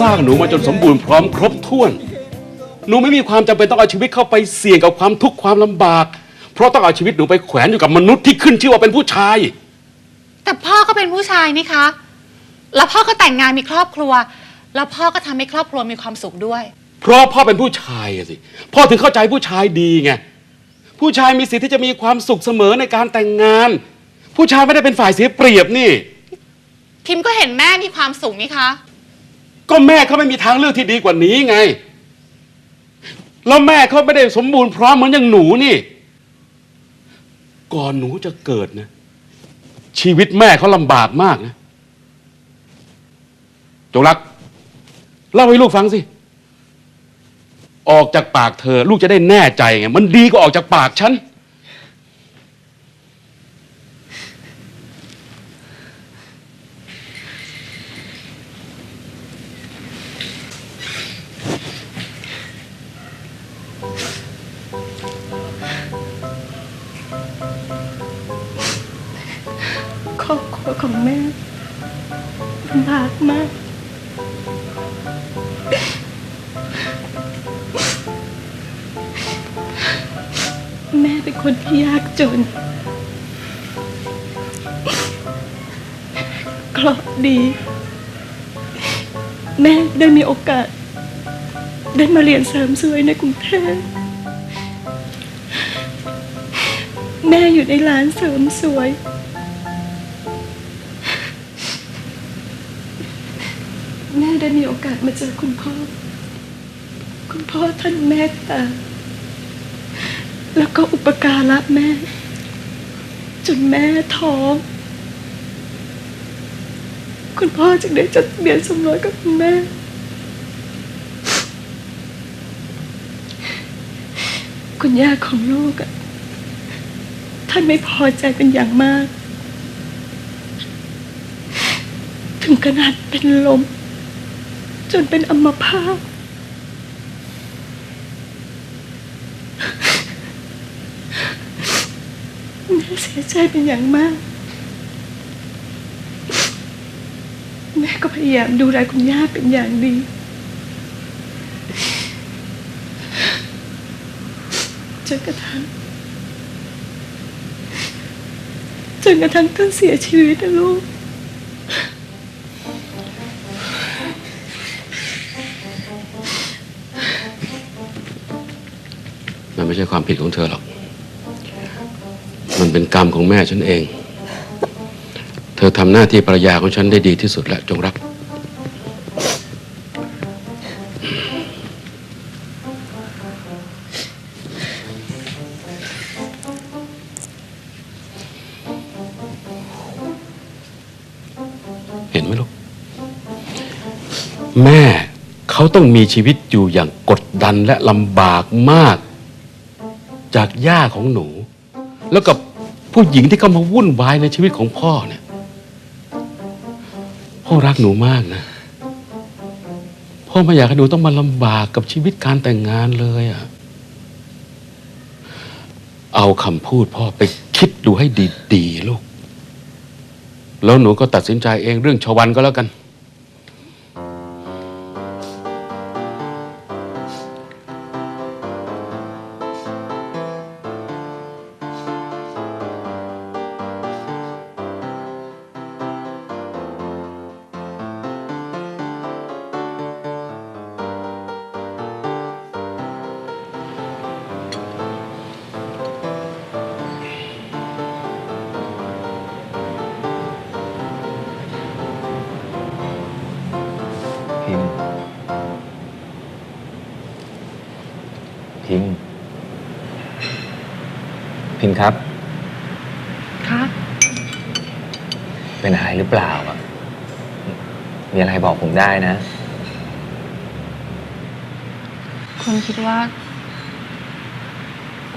สร้างหนูมาจนสมบูรณ์พร้อมครบถ้วน หนูไม่มีความจำเป็นต้องเอาชีวิตเข้าไปเสี่ยงกับความทุกข์ความลำบาก เพราะต้องเอาชีวิตหนูไปแขวนอยู่กับมนุษย์ที่ขึ้นชื่อว่าเป็นผู้ชาย แต่พ่อก็เป็นผู้ชายนี่คะ แล้วพ่อก็แต่งงานมีครอบครัว แล้วพ่อก็ทำให้ครอบครัวมีความสุขด้วย เพราะพ่อเป็นผู้ชายอะสิพ่อถึงเข้าใจผู้ชายดีไงผู้ชายมีสิทธิ์ที่จะมีความสุขเสมอในการแต่งงาน ผู้ชายไม่ได้เป็นฝ่ายเสียเปรียบนี่ พิมพ์ก็เห็นแม่มีความสุขนี่คะ ก็แม่เขาไม่มีทางเลือกที่ดีกว่านี้ไง แล้วแม่เขาไม่ได้สมบูรณ์พร้อมเหมือนอย่างหนูนี่ ก่อนหนูจะเกิดนะ ชีวิตแม่เขาลำบากมากนะจงรัก เล่าให้ลูกฟังสิ ออกจากปากเธอ ลูกจะได้แน่ใจไง มันดีกว่าออกจากปากฉัน ลำบากมากแม่เป็นคนที่ยากจนเคราะห์ดี แม่ได้มีโอกาส ได้มาเรียนเสริมสวยในกรุงเทพแม่อยู่ในร้านเสริมสวย แม่ได้มีโอกาสมาเจอคุณพ่อ คุณพ่อท่านเมตตา แล้วก็อุปการะแม่ จนแม่ท้อง คุณพ่อจึงได้จดทะเบียนสมรสกับคุณแม่ คุณย่าของลูกอะท่านไม่พอใจเป็นอย่างมาก ถึงขนาดเป็นลม จนเป็นอัมพาตแม่เสียใจเป็นอย่างมาก แม่ก็พยายามดูแลคุณย่าเป็นอย่างดี จนกระทั่งจนกระทั่งท่านเสียชีวิตนะลูก ไม่ใช่ความผิดของเธอหรอก มันเป็นกรรมของแม่ฉันเอง เธอทำหน้าที่ภรรยาของฉันได้ดีที่สุดแล้วจงรัก เห็นไหมลูก แม่เขาต้องมีชีวิตอยู่อย่างกดดันและลำบากมาก จากย่าของหนู แล้วกับผู้หญิงที่เข้ามาวุ่นวายในชีวิตของพ่อเนี่ย พ่อรักหนูมากนะ พ่อไม่อยากให้หนูต้องมาลำบากกับชีวิตการแต่งงานเลยอะเอาคำพูดพ่อไปคิดดูให้ดีๆลูก แล้วหนูก็ตัดสินใจเองเรื่องชวันก็แล้วกัน พิมพ์ครับ คะเป็นอะไรหรือเปล่าอะมีอะไรบอกผมได้นะ คุณคิดว่า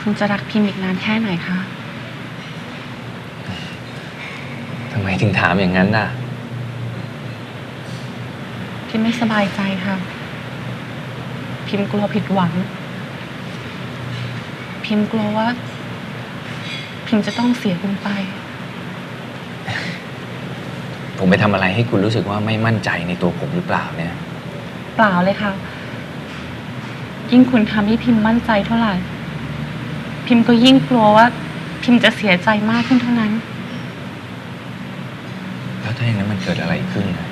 คุณจะรักพิมพ์อีกนานแค่ไหนคะ ทำไมถึงถามอย่างนั้นน่ะ พิมไม่สบายใจค่ะ พิมกลัวผิดหวัง พิมกลัวว่า พิมจะต้องเสียคุณไป ผมไปทำอะไรให้คุณรู้สึกว่าไม่มั่นใจในตัวผมหรือเปล่าเนี่ย เปล่าเลยค่ะ ยิ่งคุณทำให้พิมพ์มั่นใจเท่าไหร่ พิมพ์ก็ยิ่งกลัวว่า พิมพ์จะเสียใจมากขึ้นเท่านั้น แล้วถ้าอย่างนั้นมันเกิดอะไรขึ้นนะ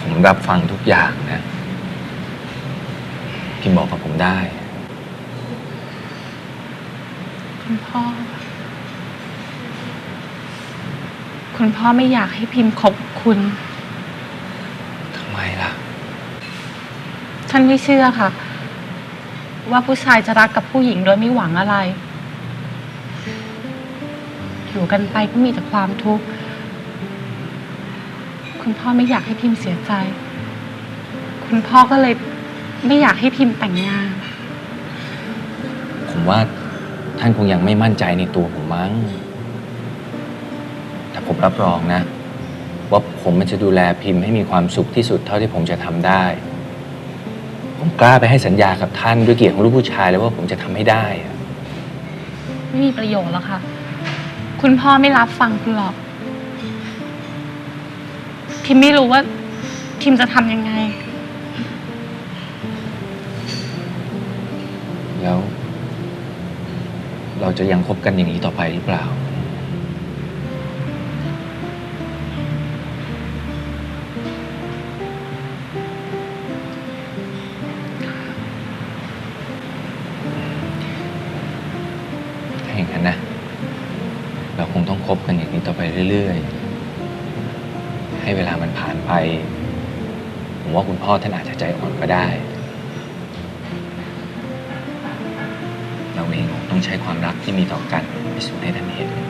ผมรับฟังทุกอย่างนะ พิมพ์บอกกับผมได้ คุณพ่อ คุณพ่อไม่อยากให้พิมพ์คบกับคุณ ทำไมล่ะท่านไม่เชื่อค่ะ ว่าผู้ชายจะรักกับผู้หญิงโดยไม่หวังอะไร อยู่กันไปก็มีแต่ความทุกข์ คุณพ่อไม่อยากให้พิมพ์เสียใจ คุณพ่อก็เลยไม่อยากให้พิมพ์แต่งงาน ผมว่า ท่านคงยังไม่มั่นใจในตัวผมมั้ง แต่ผมรับรองนะ ว่าผมมันจะดูแลพิมพ์ให้มีความสุขที่สุดเท่าที่ผมจะทำได้ ผมกล้าไปให้สัญญากับท่านด้วยเกียรติของลูกผู้ชายเลยว่าผมจะทำให้ได้อะไม่มีประโยชน์แล้วค่ะ คุณพ่อไม่รับฟังคุณหรอก พิมไม่รู้ว่าพิมจะทำยังไง แล้ว เราจะยังคบกันอย่างนี้ต่อไปหรือเปล่า ถ้าอย่างนั้นนะ เราคงต้องคบกันอย่างนี้ต่อไปเรื่อย ๆ ให้เวลามันผ่านไป ผมว่าคุณพ่อท่านอาจจะใจอ่อนก็ได้ เราเองต้องใช้ความรักที่มีต่อกันพิสูจน์ให้ท่านเห็น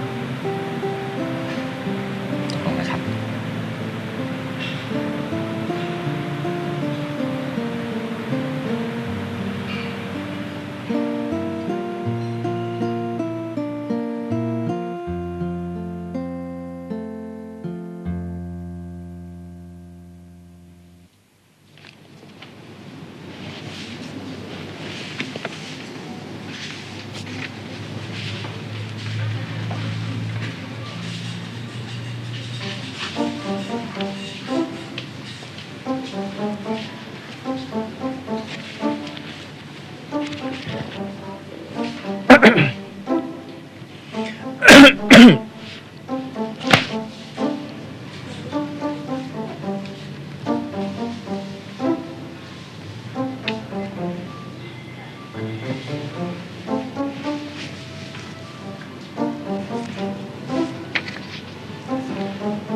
เ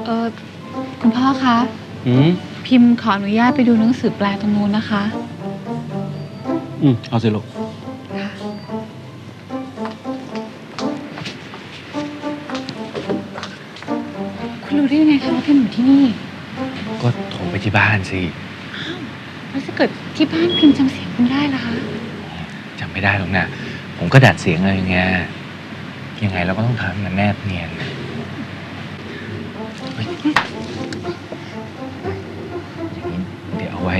ออคุณพ่อคะ อืมพิมพ์ขออนุญาตไปดูหนังสือแปลตรงนู้นนะคะ อืมเอาสิลูกคุณรู้ได้ยังไงคะว่าพิมพ์อยู่ที่นี่ก็โทรไปที่บ้านสิแล้วถ้าเกิดที่บ้านพิมพ์จำเสียงคุณได้ล่ะคะจำ ไม่ได้หรอกนะผมก็ดัดเสียงอะไรไงยังไงเราก็ต้องทำให้มันแนบเนียนนะเฮ้ยอย่างนี้เดี๋ยวเอาไว้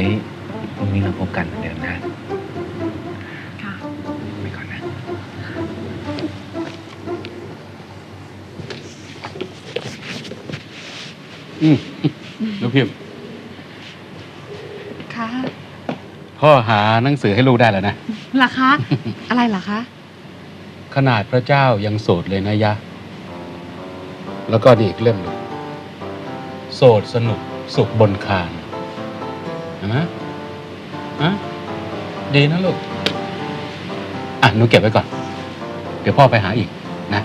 พรุ่งนี้เราพบกันเหมือนเดิมนะค่ะ ไปก่อนนะ อืมลูกพิมพ์ค่ะ พ่อหาหนังสือให้ลูกได้แล้วนะ เหรอคะ อะไรเหรอคะ ขนาดพระเจ้ายังโสดเลยนะยะ แล้วก็นี่อีกเล่มหนึ่งโสดสนุกสุขบนคานนะฮะดีนะลูก อะหนูเก็บไว้ก่อน เดี๋ยวพ่อไปหาอีกนะ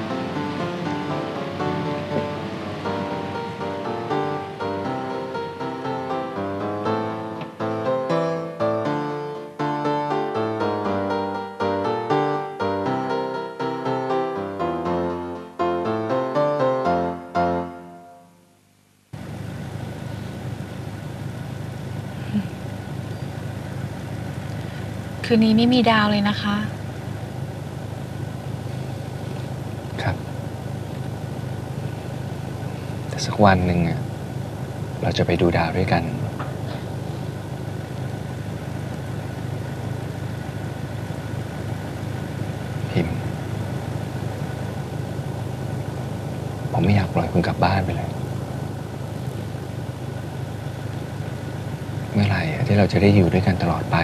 คืนนี้ไม่มีดาวเลยนะคะ ครับ แต่สักวันหนึ่งอะเราจะไปดูดาวด้วยกัน พิมพ์ ผมไม่อยากปล่อยคุณกลับบ้านไปเลยเราจะได้อยู่ด้วยกันตลอดไป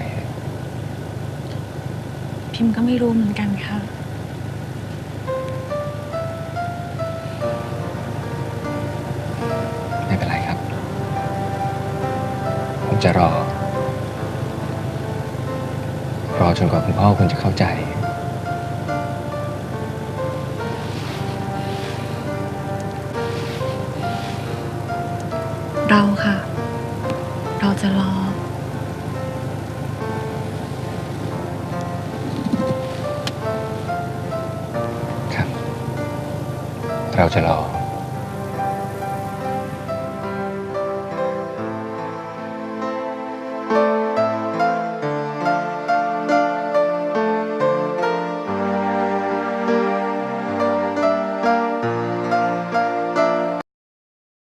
พิมพ์ก็ไม่รู้เหมือนกันค่ะ ไม่เป็นไรครับ ผมจะรอ รอจนกว่าคุณพ่อคุณจะเข้าใจเราค่ะ เราจะรอ เราจะรอ